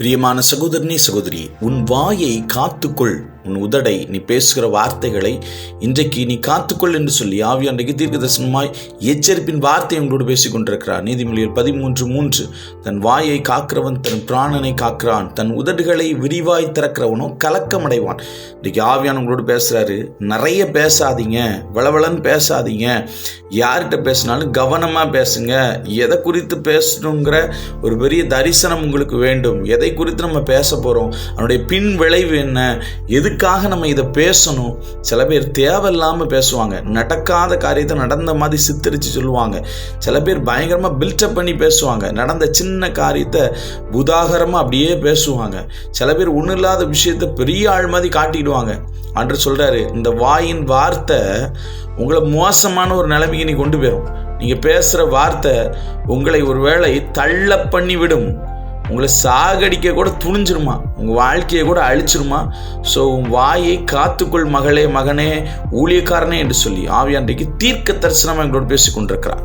பிரியமான சகோதரனே சகோதரி உன் வாயை காத்துக்கொள். உன் உதடை நீ பேசுகிற வார்த்தைகளை இன்றைக்கு நீ காத்துக்கொள் என்று சொல்லி ஆவி அன்றைக்கு தீர்க்க தரிசனமாய் எச்சரிப்பின் வார்த்தை உங்களோடு பேசிக் கொண்டிருக்கிறார். நீதிமொழியில் பதிமூன்று மூன்று. தன் வாயை காக்கிறவன் தன் பிராணனை காக்கிறான். தன் உதடுகளை விரிவாய் திறக்கிறவனோ கலக்கமடைவான். இன்றைக்கு ஆவியான உங்களோடு பேசுகிறாரு நிறைய பேசாதீங்க. வளவளன்னு பேசாதீங்க. யார்கிட்ட பேசினாலும் கவனமாக பேசுங்க. எதை குறித்து பேசணுங்கிற ஒரு பெரிய தரிசனம் உங்களுக்கு வேண்டும். எதை குறித்து நம்ம பேச போகிறோம் அதனுடைய பின் விளைவு என்ன? எதுக்கு எதுக்காக நம்ம இதை பேசணும்? சில பேர் தேவையில்லாமல் பேசுவாங்க. நடக்காத காரியத்தை நடந்த மாதிரி சித்தரித்து சொல்லுவாங்க. சில பேர் பயங்கரமாக பில்டப் பண்ணி பேசுவாங்க. நடந்த சின்ன காரியத்தை புதாகரமாக அப்படியே பேசுவாங்க. சில பேர் ஒன்றும் இல்லாத விஷயத்தை பெரிய ஆள் மாதிரி காட்டிடுவாங்க. அன்று சொல்கிறாரு இந்த வாயின் வார்த்தை உங்களை மோசமான ஒரு நிலைமைக்கு நீ கொண்டு போயிடும் நீங்கள் பேசுகிற வார்த்தை உங்களை ஒருவேளை தள்ள பண்ணி விடும் உங்களை சாகடிக்க கூட துணிஞ்சிருமா? உங்கள் வாழ்க்கையை கூட அழிச்சிருமா? ஸோ உன் வாயை காத்துக்கொள் மகளே மகனே ஊழியக்காரனே என்று சொல்லி ஆவியாண்டைக்கு தீர்க்க தரிசனம் எங்களோடு பேசி கொண்டிருக்கிறார்